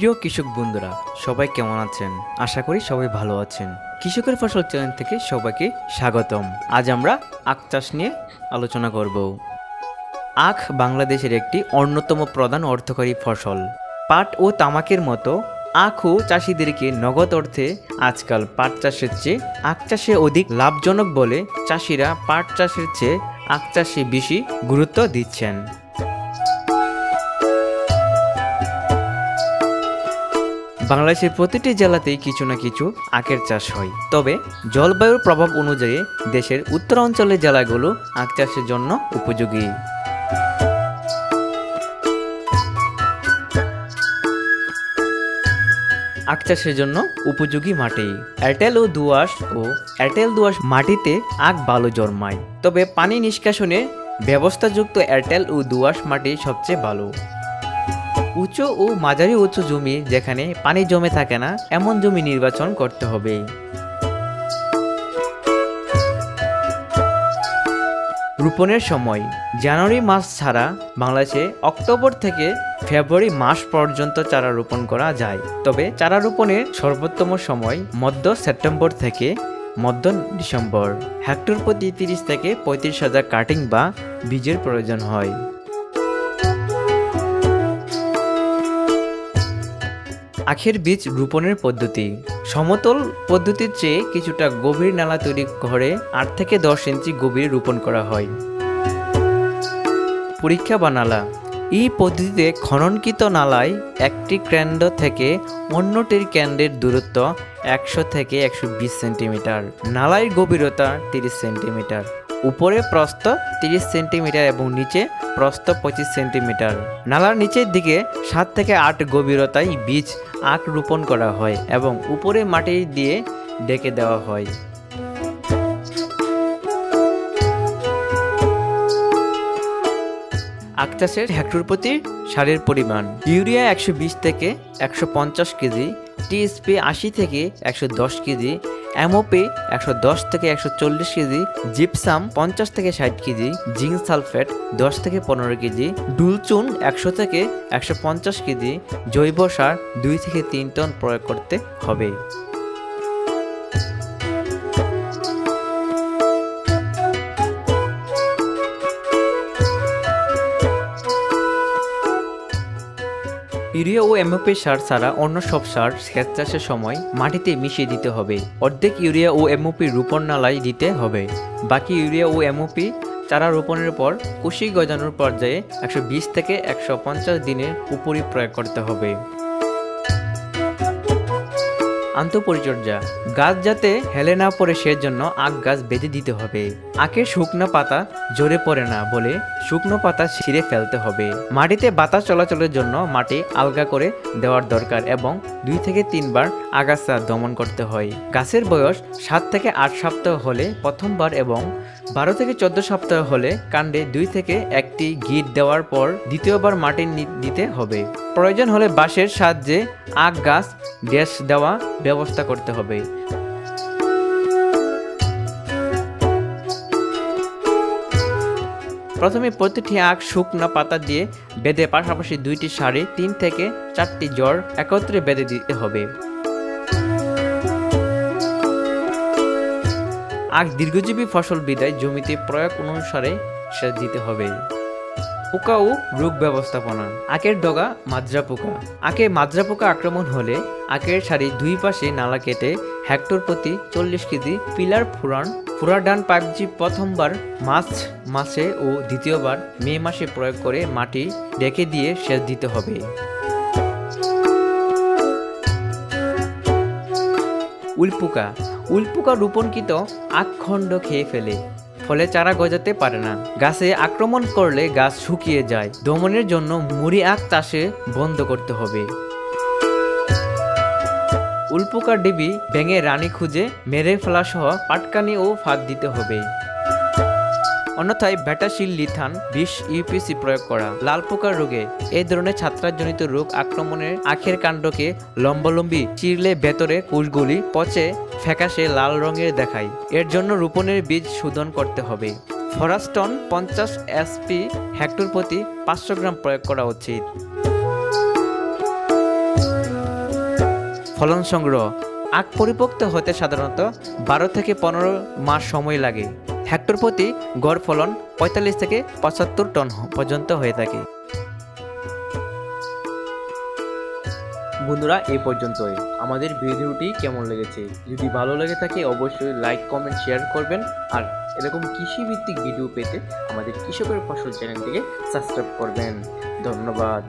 প্রিয় কৃষক বন্ধুরা, সবাই কেমন আছেন? আশা করি সবাই ভালো আছেন। কৃষকের ফসল চ্যানেল থেকে সবাইকে স্বাগতম। আজ আমরা আখ চাষ নিয়ে আলোচনা করব। আখ বাংলাদেশের একটি অন্যতম প্রধান অর্থকরী ফসল। পাট ও তামাকের মতো আখও চাষিদেরকে নগদ অর্থে আজকাল পাট চাষের চেয়ে আখ চাষে অধিক লাভজনক বলে চাষিরা পাট চাষের চেয়ে আখ চাষে বেশি গুরুত্ব দিচ্ছেন। বাংলাদেশের প্রতিটি জেলাতেই কিছু না কিছু আখের চাষ হয়। তবে জলবায়ুর প্রভাব অনুযায়ী দেশের উত্তরাঞ্চলের জেলাগুলো আখ চাষের জন্য উপযোগী। আখ চাষের জন্য উপযোগী মাটি। এয়ারটেল ও দোআঁশ ও এয়ারটেল দোআঁশ মাটিতে আখ ভালো জন্মায়। তবে পানি নিষ্কাশনে ব্যবস্থাযুক্ত এয়ারটেল ও দোআঁশ মাটি সবচেয়ে ভালো। উঁচু ও মাঝারি উঁচু জমি যেখানে পানি জমে থাকে না, এমন জমি নির্বাচন করতে হবে। রোপণের সময়, জানুয়ারি মাস ছাড়া বাংলাদেশে অক্টোবর থেকে ফেব্রুয়ারি মাস পর্যন্ত চারা রোপণ করা যায়। তবে চারা রোপণের সর্বোত্তম সময় মধ্য সেপ্টেম্বর থেকে মধ্য ডিসেম্বর। হেক্টর প্রতি তিরিশ থেকে পঁয়ত্রিশ হাজার কাটিং বা বীজের প্রয়োজন হয়। আখের বীজ রোপণের পদ্ধতি। সমতল পদ্ধতির চেয়ে কিছুটা গভীর নালা তৈরি করে আট থেকে দশ ইঞ্চি গভীরে রোপণ করা হয়। পরীক্ষা বা নালা। এই পদ্ধতিতে খননকৃত নালায় একটি কেন্দ্র থেকে অন্যটির কেন্দ্রের দূরত্ব একশো থেকে একশো বিশ সেন্টিমিটার। নালায় গভীরতা তিরিশ সেন্টিমিটার। উপরে প্রস্থ তিরিশ সেন্টিমিটার এবং নিচে প্রস্থ পঁচিশ সেন্টিমিটার। নালার নিচের দিকে সাত থেকে আট গভীরতায় বীজ আখ রোপণ করা হয় এবং উপরে মাটি দিয়ে ডেকে দেওয়া হয়। আখ চাষের হেক্টর প্রতি সারের পরিমাণ। ইউরিয়া একশো বিশ থেকে একশো পঞ্চাশ কেজি, টিএসপি আশি থেকে একশো দশ কেজি এমওপি একশো দশ থেকে একশো চল্লিশ কেজি জিপসাম পঞ্চাশ থেকে ষাট কেজি জিঙ্ক সালফেট দশ থেকে পনেরো কেজি ডুলচুন একশো থেকে একশো পঞ্চাশ কেজি, জৈব সার দুই থেকে তিন টন প্রয়োগ করতে হবে। ইউরিয়া ও এমওপি সার ছাড়া অন্য সব সার সেচ চাষের সময় মাটিতে মিশিয়ে দিতে হবে। অর্ধেক ইউরিয়া ও এমওপি রোপণ নালায় দিতে হবে। বাকি ইউরিয়া ও এমওপি চারা রোপণের পর কুশি গজানোর পর্যায়ে একশো বিশ থেকে একশো পঞ্চাশ দিনের উপরই প্রয়োগ করতে হবে। আন্তঃপরিচর্যা। গাছ যাতে হেলে না পড়ে সেজন্য আখ গাছ বেঁধে দিতে হবে। আখের শুকনো পাতা জোরে পড়ে না বলে শুকনো পাতা ছিঁড়ে ফেলতে হবে। মাটিতে বাতাস চলাচলের জন্য মাটি আলগা করে দেওয়ার দরকার এবং দুই থেকে তিনবার আগাছা দমন করতে হয়। গাছের বয়স সাত থেকে আট সপ্তাহ হলে প্রথমবার এবং বারো থেকে চোদ্দ সপ্তাহ হলে কাণ্ডে দুই থেকে একটি গিট দেওয়ার পর দ্বিতীয়বার মাটি দিতে হবে। প্রয়োজন হলে বাঁশের সাহায্যে আখ গাছ, গ্যাস দেওয়া ব্যবস্থা করতে হবে। প্রথমে প্রতিটি আখ শুকনো পাতা দিয়ে বেঁধে পাশাপাশি দুইটি শাড়ি তিন থেকে চারটি জ্বর একত্রে বেঁধে দিতে হবে। আখ দীর্ঘজীবী ফসল বিদায় জমিতে প্রয়োগ অনুসারে সেচ দিতে হবে। পোকা ও রোগ ব্যবস্থাপনা। আখের ডগা, মাজরা পোকা। আখে মাজরা পোকা আক্রমণ হলে আখের সারি দুই পাশে নালা কেটে হেক্টর প্রতি চল্লিশ কেজি পিলার ফুরান। ফুরাডান পাকজি প্রথমবার মার্চ মাসে ও দ্বিতীয়বার মে মাসে প্রয়োগ করে মাটি ডেকে দিয়ে সেচ দিতে হবে। উলপোকা উলপোকা রোপণকৃত আখণ্ড খেয়ে ফেলে। ফলে চারা গজাতে পারে না। গাছে আক্রমণ করলে গাছ শুকিয়ে যায়। দমনের জন্য মুড়ি আখ চাষে বন্ধ করতে হবে। উল্পোকার ডিবি ভেঙে রানী খুঁজে মেরে ফেলা সহ পাটকানি ও ফাঁদ দিতে হবে। অন্যথায় ব্যাটাশিল লিথান বিষ ইউপিসি প্রয়োগ করা। লাল পোকার রোগে এই ধরনের ছাত্রাজনিত রোগ আক্রমণের আখের কাণ্ডকে লম্বালম্বি চিরলে ভেতরে কোষগুলি পচে ফ্যাকাশে লাল রঙের দেখায়। এর জন্য রোপণের বীজ শোধন করতে হবে। ফরাস্টন পঞ্চাশ এসপি হেক্টর প্রতি পাঁচশো গ্রাম প্রয়োগ করা উচিত। ফলন সংগ্রহ। আখ পরিপক্ত হতে সাধারণত বারো থেকে পনেরো মাস সময় লাগে। হেক্টর প্রতি গড় ফলন পঁয়তাল্লিশ থেকে পঁচাত্তর টন পর্যন্ত হয়ে থাকে। বন্ধুরা, এই পর্যন্তই। আমাদের ভিডিওটি কেমন লেগেছে? যদি ভালো লেগে থাকে, অবশ্যই লাইক কমেন্ট শেয়ার করবেন। আর এরকম কৃষিভিত্তিক ভিডিও পেতে আমাদের কৃষকের ফসল চ্যানেলটিকে সাবস্ক্রাইব করবেন। ধন্যবাদ।